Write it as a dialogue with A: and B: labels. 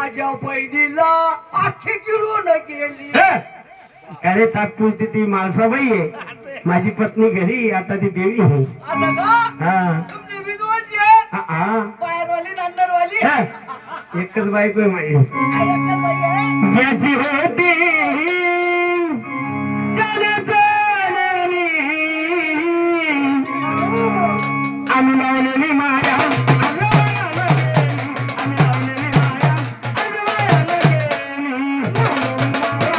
A: माझ्या बहिणीला आखी गिळून गेली.
B: हे! अरे तात्पुरती ती माळसाबाई आहे. माझी पत्नी घरी आता ती देवी आहे.
A: असं का?
B: हा.
A: तुमची विधवाची आहे?
B: हा, हा.
A: बाहेरवाली नंदरवाली?
B: हे! एकच बायको आहे माझी.
A: बाई
B: ज्याची होती Thank you.